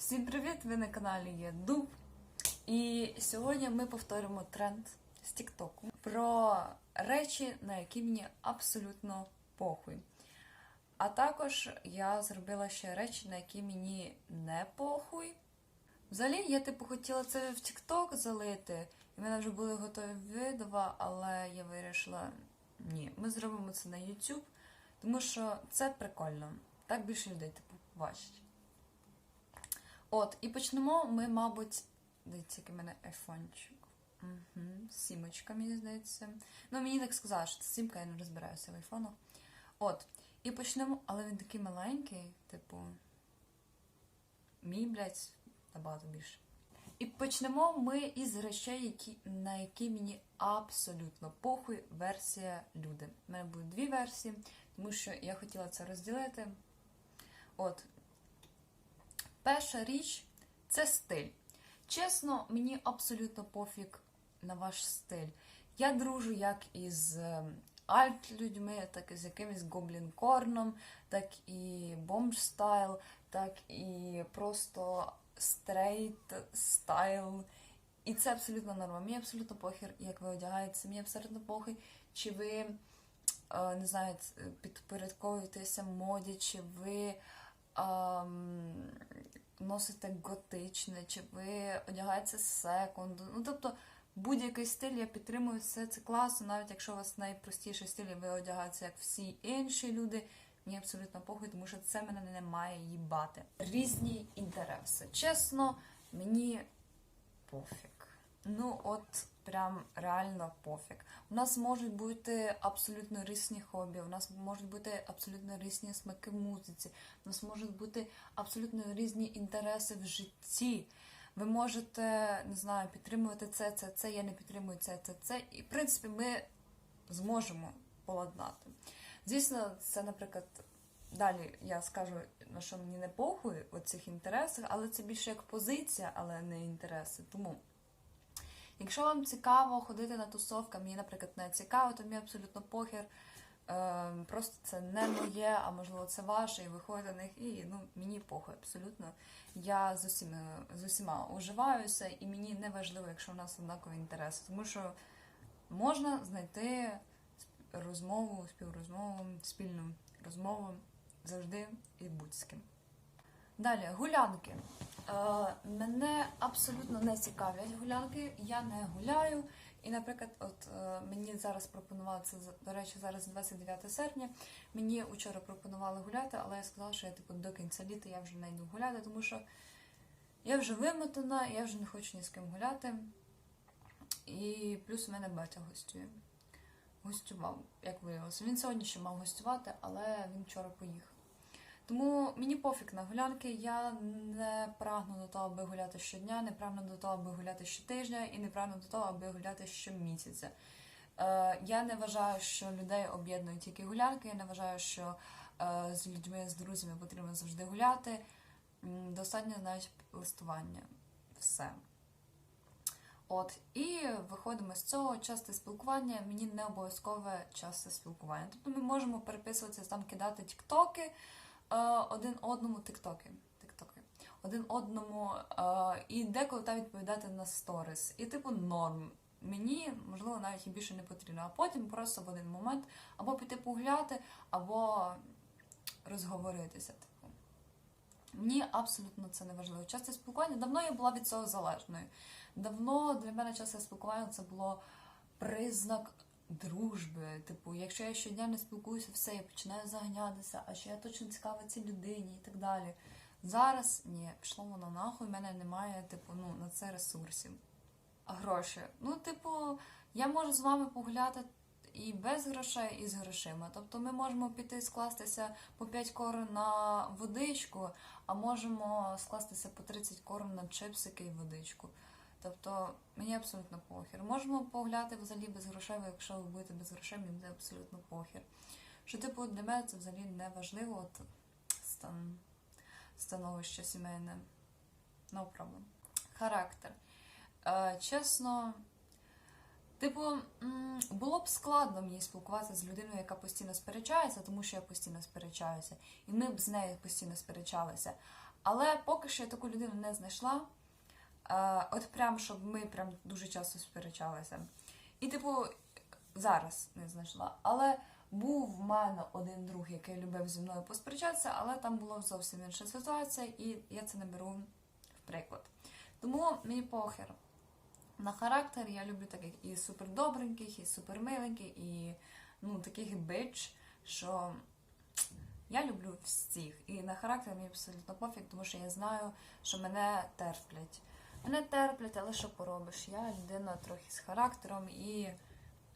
Всім привіт! Ви на каналі є Дуб. І сьогодні ми повторимо тренд з Тіктоку про речі, на які мені абсолютно похуй. А також я зробила ще речі, на які мені не похуй. Взагалі, я типу хотіла це в Тікток залити, і в мене вже були готові відео, але я вирішила, ні, ми зробимо це на YouTube, тому що це прикольно. Так більше людей типу бачить. От, і почнемо ми, мабуть, дивіться, який в мене айфончик. Угу, сімочка, мені здається. Ну, мені так сказали, що це сімка, я не розбираюся в айфонах. От. І почнемо, але він такий маленький, типу. Мій, блядь, набагато більше. І почнемо ми із речей, які, на які мені абсолютно похуй версія люди. У мене будуть дві версії, тому що я хотіла це розділити. От, Перша річ це стиль. Чесно, мені абсолютно пофіг на ваш стиль. Я дружу як із альт-людьми, так і з якимось гоблін-корном, так і бомж-стайл, так і просто стрейт стайл. І це абсолютно норма. Мені абсолютно похер, як ви одягаєтеся, мені абсолютно похер, чи ви е, не знаю, підпорядковуєтеся моді, чи ви носите готичне, чи ви одягаєтеся секунду. Ну, тобто, будь-який стиль я підтримую, все це класно, навіть якщо у вас найпростіший стиль, і ви одягаєтеся як всі інші люди. Мені абсолютно похуй, тому що це мене не має їбати. Різні інтереси. Чесно, мені пофіг. Ну, от прям реально пофіг. У нас можуть бути абсолютно різні хобі, у нас можуть бути абсолютно різні смаки в музиці, у нас можуть бути абсолютно різні інтереси в житті. Ви можете, не знаю, підтримувати це, це, це, я не підтримую це, це, це. І, в принципі, ми зможемо поладнати. Звісно, це, наприклад, далі я скажу, на що мені не похуй у цих інтересах, але це більше як позиція, але не інтереси. Тому. Якщо вам цікаво ходити на тусовки, мені, наприклад, не цікаво, то мені абсолютно похер. Е, просто це не моє, а можливо це ваше, і ви ходите на них, і ну, мені похуй абсолютно. Я з усіма, з усіма уживаюся, і мені не важливо, якщо в нас однакові інтереси, тому що можна знайти розмову, співрозмову, спільну розмову завжди і будь з ким. Далі, гулянки. Е, мене абсолютно не цікавлять гулянки, я не гуляю. І, наприклад, от е, мені зараз пропонували це до речі, зараз 29 серпня. Мені вчора пропонували гуляти, але я сказала, що я типу до кінця літа я вже не йду гуляти, тому що я вже вимотана, я вже не хочу ні з ким гуляти. І плюс у мене батя гостює. Гостював, як виявилося. Він сьогодні ще мав гостювати, але він вчора поїхав. Тому мені пофіг на гулянки. Я не прагну до того, аби гуляти щодня, не прагну до того, аби гуляти щотижня, і не прагну до того, аби гуляти щомісяця. Е, я не вважаю, що людей об'єднують тільки гулянки. Я не вважаю, що е, з людьми, з друзями потрібно завжди гуляти. Достатньо навіть листування. Все. От, і виходимо з цього часте спілкування. Мені не обов'язкове часте спілкування. Тобто ми можемо переписуватися там, кидати тіктоки один одному тіктоки. Тіктоки. Один одному е, і деколи та відповідати на сторіс. І типу норм. Мені, можливо, навіть і більше не потрібно. А потім просто в один момент або піти погуляти, або розговоритися. Типу. Мені абсолютно це не важливо. Часте спілкування давно я була від цього залежною. Давно для мене часте спілкування це було признак дружби. Типу, якщо я щодня не спілкуюся, все, я починаю заганятися, а що я точно цікава цій людині і так далі. Зараз ні, пішло воно нахуй, в мене немає, типу, ну, на це ресурсів. Гроші. Ну, типу, я можу з вами погуляти і без грошей, і з грошима. Тобто ми можемо піти скластися по 5 корон на водичку, а можемо скластися по 30 корон на чипсики і водичку. Тобто мені абсолютно похер. Можемо погуляти взагалі без грошей, якщо ви будете без грошей, мені буде абсолютно похер. Що, типу, для мене це взагалі не важливо, от стан, становище сімейне. No problem. Характер. Е, чесно, типу, було б складно мені спілкуватися з людиною, яка постійно сперечається, тому що я постійно сперечаюся, і ми б з нею постійно сперечалися. Але поки що я таку людину не знайшла. От прям, щоб ми прям дуже часто сперечалися. І, типу, зараз не знайшла. Але був в мене один друг, який любив зі мною посперечатися, але там була зовсім інша ситуація, і я це не беру в приклад. Тому мені похер. На характер я люблю таких і супердобреньких, і супермиленьких, і ну, таких бич, що я люблю всіх. І на характер мені абсолютно пофіг, тому що я знаю, що мене терплять. Мене терплять, але що поробиш? Я людина трохи з характером і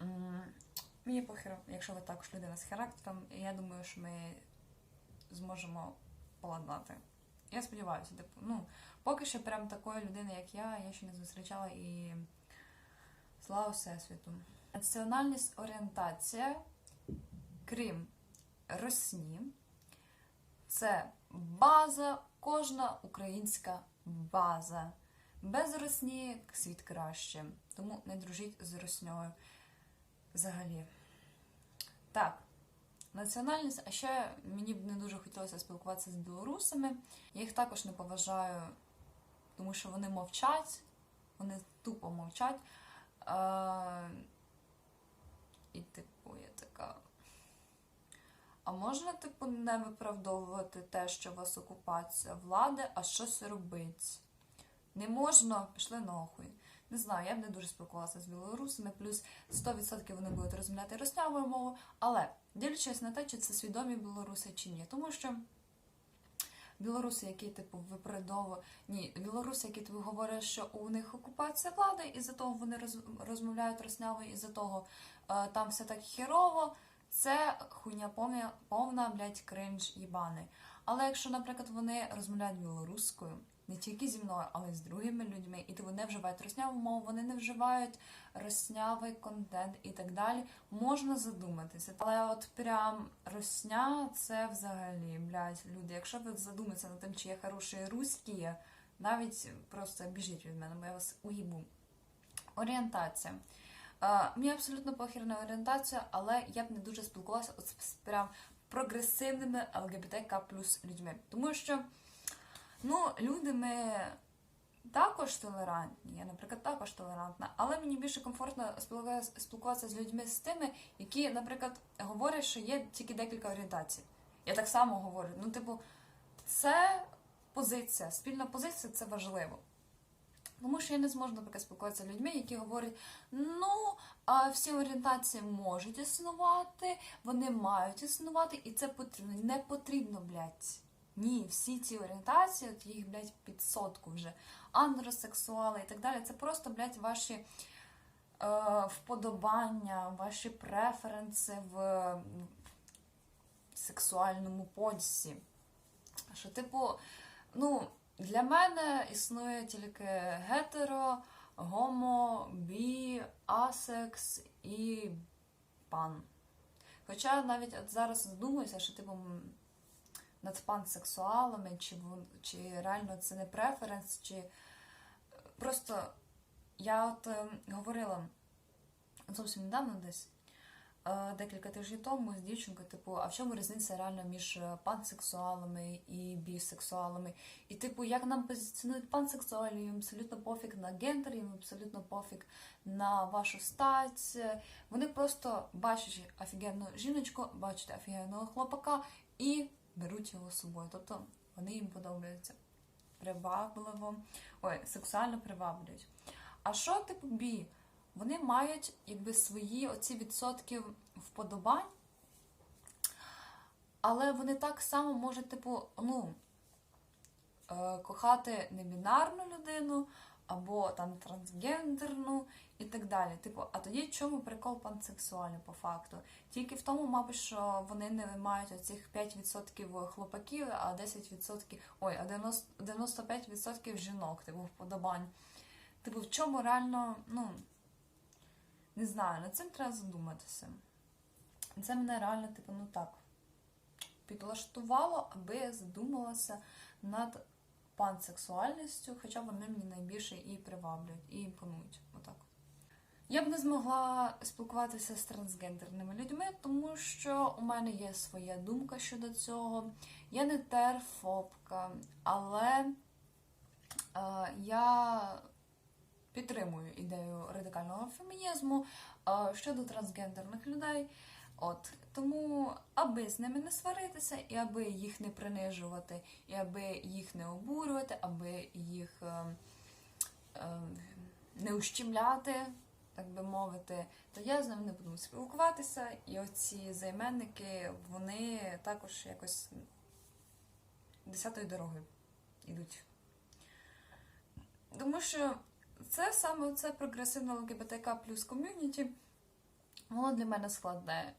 м, мені похер, якщо ви також людина з характером, я думаю, що ми зможемо поладнати. Я сподіваюся, типу, ну, поки що прям такої людини, як я, я ще не зустрічала і слава Всесвіту. Національність орієнтація, крім росні, це база, кожна українська база. Без росні світ краще. Тому не дружіть з росньою взагалі. Так, національність, а ще мені б не дуже хотілося спілкуватися з білорусами. Я їх також не поважаю, тому що вони мовчать, вони тупо мовчать. А, і, типу, я така. А можна, типу, не виправдовувати те, що у вас окупація влади, а щось робити? Не можна, пішли нахуй. Не знаю, я б не дуже спілкувалася з білорусами, плюс 100% вони будуть розмовляти роснявою мовою, але дивлячись на те, чи це свідомі білоруси чи ні. Тому що білоруси, які типу виправдовують, ні, білоруси, які типу говорять, що у них окупація влади, і за того вони роз- розмовляють роснявою, і за того е, там все так херово. Це хуйня повна, повна блядь, кринж їбаний. Але якщо, наприклад, вони розмовляють білоруською, не тільки зі мною, але й з другими людьми, і то вони вживають росняву мову, вони не вживають роснявий контент і так далі, можна задуматися. Але от прям росня це взагалі, блядь, люди. Якщо ви задумаєтеся над тим, чи я хороший руський, навіть просто біжіть від мене, бо я вас уїбу. Орієнтація. Е, мені абсолютно похер на орієнтацію, але я б не дуже спілкувалася з прям прогресивними ЛГБТК плюс людьми. Тому що ну, люди ми також толерантні. Я, наприклад, також толерантна, але мені більше комфортно спілкуватися- з людьми з тими, які, наприклад, говорять, що є тільки декілька орієнтацій. Я так само говорю. Ну, типу, це позиція, спільна позиція це важливо. Тому що я не зможу, наприклад, спілкуватися з людьми, які говорять, ну, а всі орієнтації можуть існувати, вони мають існувати, і це потрібно. Не потрібно, блядь. Ні, всі ці орієнтації, от їх, блядь, під сотку вже, андросексуали і так далі, це просто, блядь, ваші е, вподобання, ваші преференси в сексуальному подсі. Що, типу, ну, для мене існує тільки гетеро, гомо, бі, асекс і пан. Хоча навіть от зараз задумуюся, що типу над пансексуалами, чи, чи реально це не преференс, чи просто я от е, говорила зовсім недавно десь. е, Декілька тижнів тому з дівчинкою, типу, а в чому різниця реально між е, пансексуалами і бісексуалами? І, типу, як нам позиціонують пансексуалі, їм абсолютно пофіг на гендер, їм абсолютно пофіг на вашу стать. Вони просто бачать офігенну жіночку, бачать офігенного хлопака і беруть його з собою. Тобто вони їм подобаються привабливо, ой, сексуально приваблюють. А що типу бі? Вони мають якби свої оці відсотки вподобань, але вони так само можуть, типу, ну, е, кохати небінарну людину або там трансгендерну і так далі. Типу, а тоді в чому прикол пансексуалів по факту? Тільки в тому, мабуть, що вони не мають оцих 5% хлопаків, а 10%, ой, а 90, 95% жінок, типу, вподобань. Типу, в чому реально, ну, не знаю, над цим треба задуматися. Це мене реально, типу, ну так, підлаштувало, аби я задумалася над пансексуальністю, хоча вони мені найбільше і приваблюють, і імпонують. Отак. Я б не змогла спілкуватися з трансгендерними людьми, тому що у мене є своя думка щодо цього. Я не терфобка, але е, я підтримую ідею радикального фемінізму е, щодо трансгендерних людей. От тому, аби з ними не сваритися, і аби їх не принижувати, і аби їх не обурювати, аби їх е, е, не ущемляти, так би мовити, то я з ними не буду спілкуватися. І оці займенники, вони також якось десятою дорогою йдуть. Тому що це саме це прогресивна ЛГБТК плюс ком'юніті. Воно для мене складне. Е,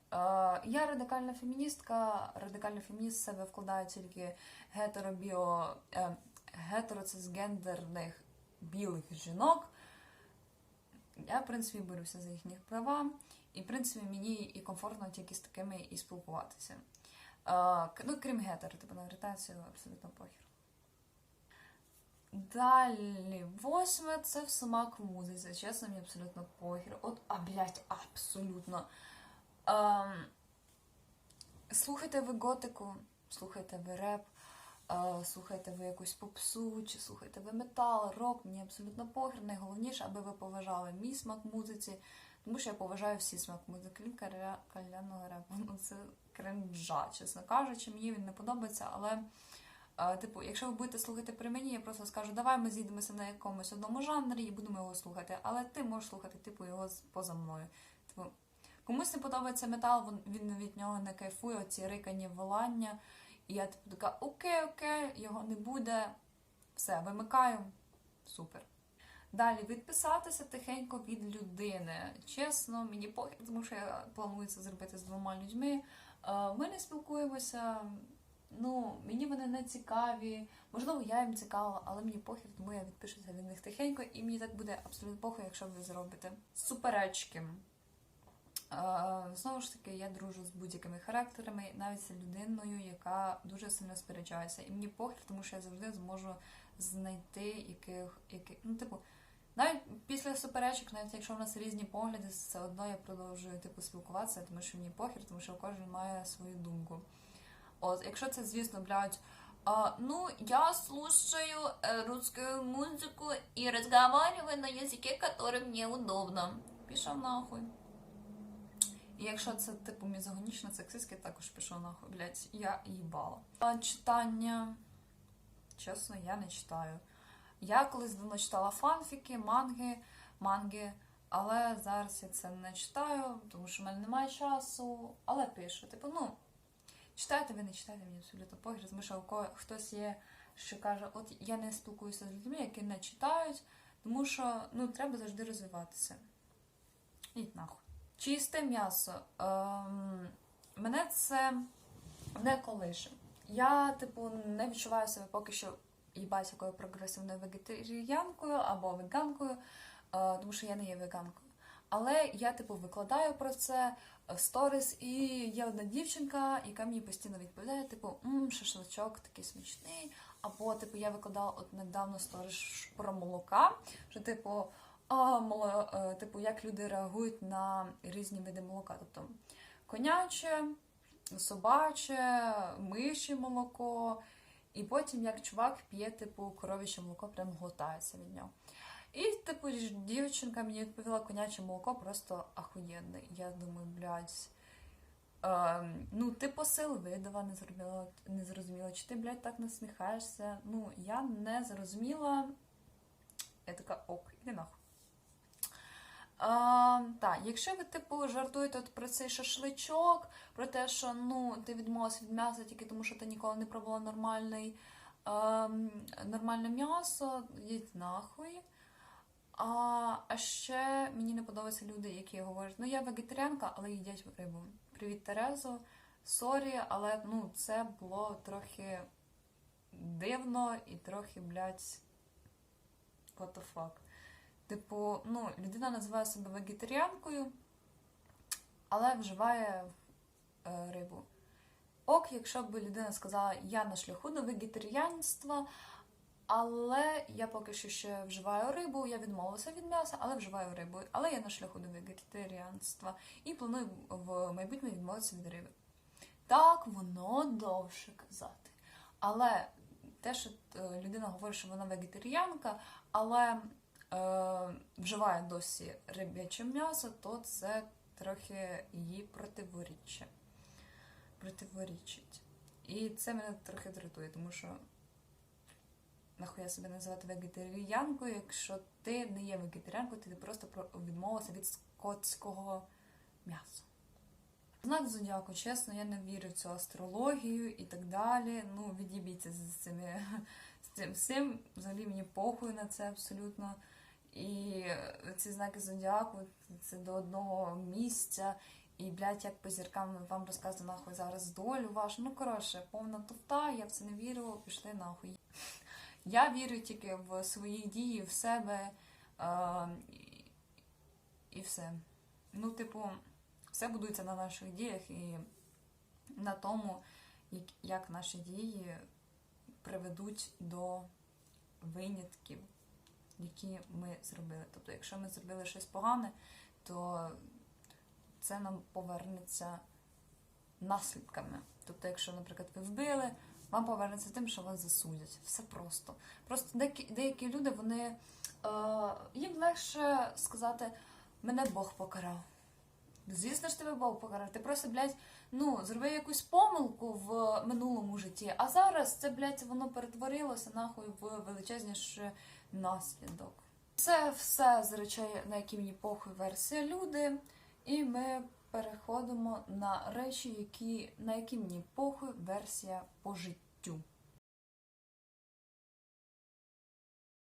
я радикальна феміністка, радикальний фемініст в себе вкладає тільки гетеробіо, е, гетероцисгендерних білих жінок. Я, в принципі, борюся за їхні права, і, в принципі, мені і комфортно тільки з такими і спілкуватися. Е, ну, крім гетер, типу на гравітацію абсолютно похір. Далі, восьме це в смак музиці. Чесно, мені абсолютно похір. От, а блядь, абсолютно. Ем, слухайте ви готику, слухайте ви реп, е, слухайте ви якусь попсу, чи слухайте ви метал, рок, мені абсолютно похір. Найголовніше, аби ви поважали мій смак музиці, тому що я поважаю всі смак музики, крім кальянного репу. Ну, це кринжа, чесно кажучи, мені він не подобається, але. Типу, якщо ви будете слухати при мені, я просто скажу, давай ми зійдемося на якомусь одному жанрі і будемо його слухати. Але ти можеш слухати, типу, його поза мною. Типу, комусь не подобається метал, він- від нього не кайфує, оці рикані волання. І я типу така, окей, окей, його не буде. Все, вимикаю. Супер. Далі відписатися тихенько від людини. Чесно, мені похід, тому що я планую це зробити з двома людьми. Ми не спілкуємося. Ну, мені вони не цікаві. Можливо, я їм цікава, але мені похід, тому я відпишуся від них тихенько, і мені так буде абсолютно похуй, якщо ви зробите. Суперечки. Е, Знову ж таки, я дружу з будь-якими характерами, навіть з людиною, яка дуже сильно сперечається. І мені похід, тому що я завжди зможу знайти яких, яких ну, типу, навіть після суперечок, навіть якщо в нас різні погляди, все одно я продовжую типу спілкуватися, тому що мені похір, тому що кожен має свою думку. От, якщо це, звісно, блядь, а, ну, я слушаю э, русскую музыку и разговариваю на языке, который мне удобно. Пішов нахуй. І якщо це типу мізогонічно сексистське, також пішов нахуй, блядь, я їбала. А, читання. Чесно, я не читаю. Я колись давно читала фанфіки, манги, манги, але зараз я це не читаю, тому що в мене немає часу. Але пишу. Типу, ну, читайте ви не читайте, мені абсолютно похер, тому що хтось є, що каже, от я не спілкуюся з людьми, які не читають, тому що ну, треба завжди розвиватися. Ідь нахуй. Чисте м'ясо. Ем, мене це не колише. Я, типу, не відчуваю себе поки що їбать якою прогресивною вегетаріянкою або веганкою, е, тому що я не є веганкою. Але я, типу, викладаю про це в сторіс, і є одна дівчинка, яка мені постійно відповідає, типу, мм, шашличок такий смачний. Або, типу, я викладала от недавно сторіс про молока, що, типу, а, моло, е, типу, як люди реагують на різні види молока. Тобто коняче, собаче, миші молоко, і потім як чувак п'є, типу, коров'яче молоко, прям глотається від нього. І, типу, дівчинка мені відповіла, коняче молоко просто ахуєнне. Я думаю, блядь. Ем, ну, ти посил видава, не зрозуміла, не зрозуміла, чи ти, блядь, так насміхаєшся. Ну, я не зрозуміла. Я така, ок, іди нахуй. А, так, якщо ви, типу, жартуєте от про цей шашличок, про те, що ну, ти відмовилася від м'яса тільки тому, що ти ніколи не пробувала нормальний, ем, нормальне м'ясо, йдіть нахуй. А, а ще мені не подобаються люди, які говорять, ну я вегетаріанка, але їдять рибу. Привіт, Терезо. Сорі, але ну, це було трохи дивно і трохи, блядь, what the fuck. Типу, ну, людина називає себе вегетаріанкою, але вживає е, рибу. Ок, якщо б людина сказала, я на шляху до вегетаріанства, Але я поки що ще вживаю рибу, я відмовилася від м'яса, але вживаю рибу. Але я на шляху до вегетаріанства і планую в майбутньому відмовитися від риби. Так, воно довше казати. Але те, що е, людина говорить, що вона вегетаріанка, але е, вживає досі риб'яче м'ясо, то це трохи її противоріччя. Противорічить. І це мене трохи дратує, тому що нахуя себе називати вегетаріанкою, якщо ти не є вегетаріанкою, ти просто про- відмовилася від скотського м'яса. Знак зодіаку, чесно, я не вірю в цю астрологію і так далі. Ну, відібіться з цими з цим всім. Взагалі мені похуй на це абсолютно. І ці знаки зодіаку це до одного місця. І, блядь, як по зіркам вам розказувати нахуй зараз долю вашу. Ну, коротше, повна туфта, я в це не вірю, пішли нахуй. Я вірю тільки в свої дії, в себе е, і, все. Ну, типу, все будується на наших діях і на тому, як наші дії приведуть до винятків, які ми зробили. Тобто, якщо ми зробили щось погане, то це нам повернеться наслідками. Тобто, якщо, наприклад, ви вбили, вам повернеться тим, що вас засудять. Все просто. Просто деякі, деякі люди, вони е, їм легше сказати, мене Бог покарав. Звісно ж, тебе Бог покарав. Ти просто, блядь, ну, зробив якусь помилку в минулому житті, а зараз це, блядь, воно перетворилося нахуй в величезніший наслідок. Це все з речей, на які мені похуй версія люди, і ми переходимо на речі, які, на які мені похуй версія по життю.